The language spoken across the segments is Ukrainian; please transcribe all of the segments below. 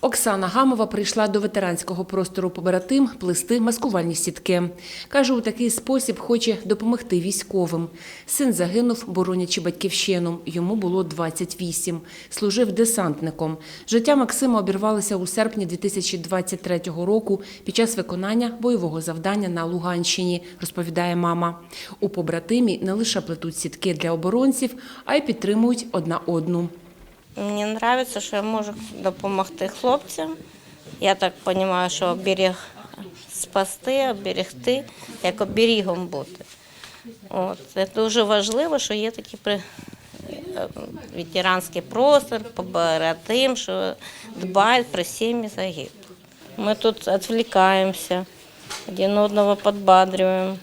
Оксана Гамова прийшла до ветеранського простору побратим плести маскувальні сітки. Каже, у такий спосіб хоче допомогти військовим. Син загинув, боронячи батьківщину. Йому було 28. Служив десантником. Життя Максима обірвалося у серпні 2023 року під час виконання бойового завдання на Луганщині, розповідає мама. У побратимі не лише плетуть сітки для оборонців, а й підтримують одна одну. Мені подобається, що я можу допомогти хлопцям. Я так розумію, що оберіг спасти, оберегти, як оберігом бути. От. Це дуже важливо, що є такий при... е, ветеранський простор, побратим, що дбають про сім'ї загиблих. Ми тут відвлікаємося, один одного підбадрюємо.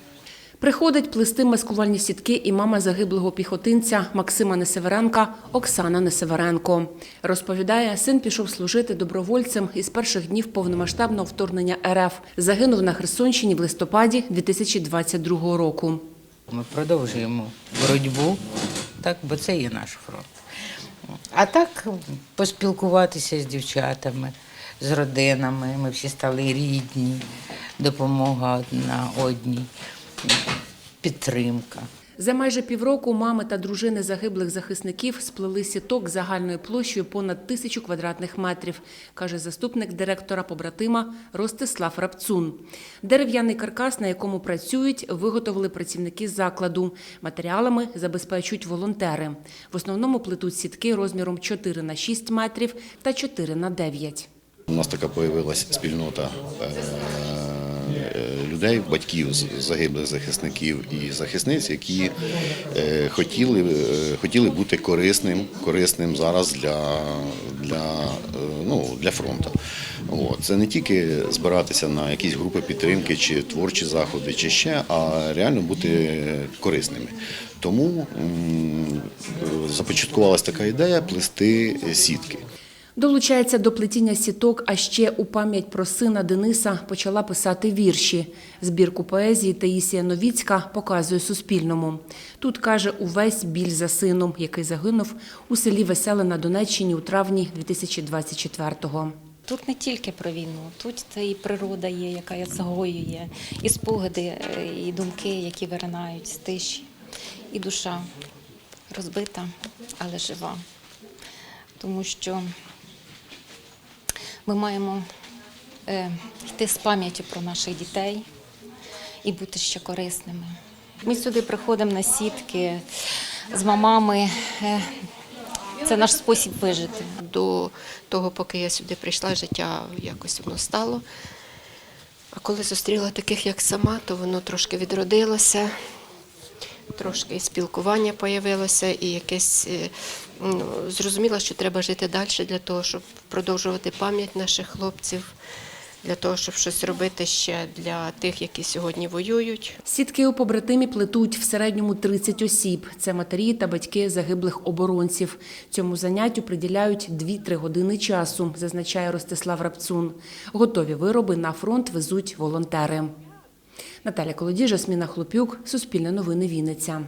Приходить плести маскувальні сітки і мама загиблого піхотинця Максима Несеверенка Оксана Несеверенко. Розповідає, син пішов служити добровольцем із перших днів повномасштабного вторгнення РФ. Загинув на Херсонщині в листопаді 2022 року. Ми продовжуємо боротьбу, так, бо це є наш фронт. А так поспілкуватися з дівчатами, з родинами. Ми всі стали рідні, допомога одна одній, підтримка. За майже півроку мами та дружини загиблих захисників сплели сіток загальною площею понад тисячу квадратних метрів, каже заступник директора побратима Ростислав Рапцун. Дерев'яний каркас, на якому працюють, виготовили працівники закладу. Матеріалами забезпечують волонтери. В основному плетуть сітки розміром 4 на 6 метрів та 4 на 9. У нас така появилась спільнота е, людей, батьків загиблих захисників і захисниць, які е, хотіли, е, хотіли бути корисним, корисним зараз для, для, е, ну, для фронту. От. Це не тільки збиратися на якісь групи підтримки чи творчі заходи, чи ще, а реально бути корисними. Тому започаткувалася така ідея плести сітки. Долучається до плетіння сіток, а ще у пам'ять про сина Дениса почала писати вірші. Збірку поезії Таїсія Новіцька показує Суспільному. Тут каже увесь біль за сином, який загинув у селі Веселе на Донеччині у травні 2024-го. Тут не тільки про війну, тут це і природа є, яка загоює, і спогади, е, і думки, які виринають з тиші, і душа розбита, але жива. Тому що ми маємо е, йти з пам'яттю про наших дітей і бути ще корисними. Ми сюди приходимо на сітки з мамами. е, Це наш спосіб вижити. До того, поки я сюди прийшла, життя якось воно стало. А коли зустріла таких, як сама, то воно трошки відродилося, трошки спілкування появилося, і якесь е, ну, зрозуміла, що треба жити далі для того, щоб продовжувати пам'ять наших хлопців, для того, щоб щось робити ще для тих, які сьогодні воюють. Сітки у побратимі плетуть в середньому 30 осіб. Це матері та батьки загиблих оборонців. Цьому заняттю приділяють 2-3 години часу, зазначає Ростислав Рапцун. Готові вироби на фронт везуть волонтери. Наталя Колодіжа, Сміна Хлопюк, Суспільне новини Вінниця.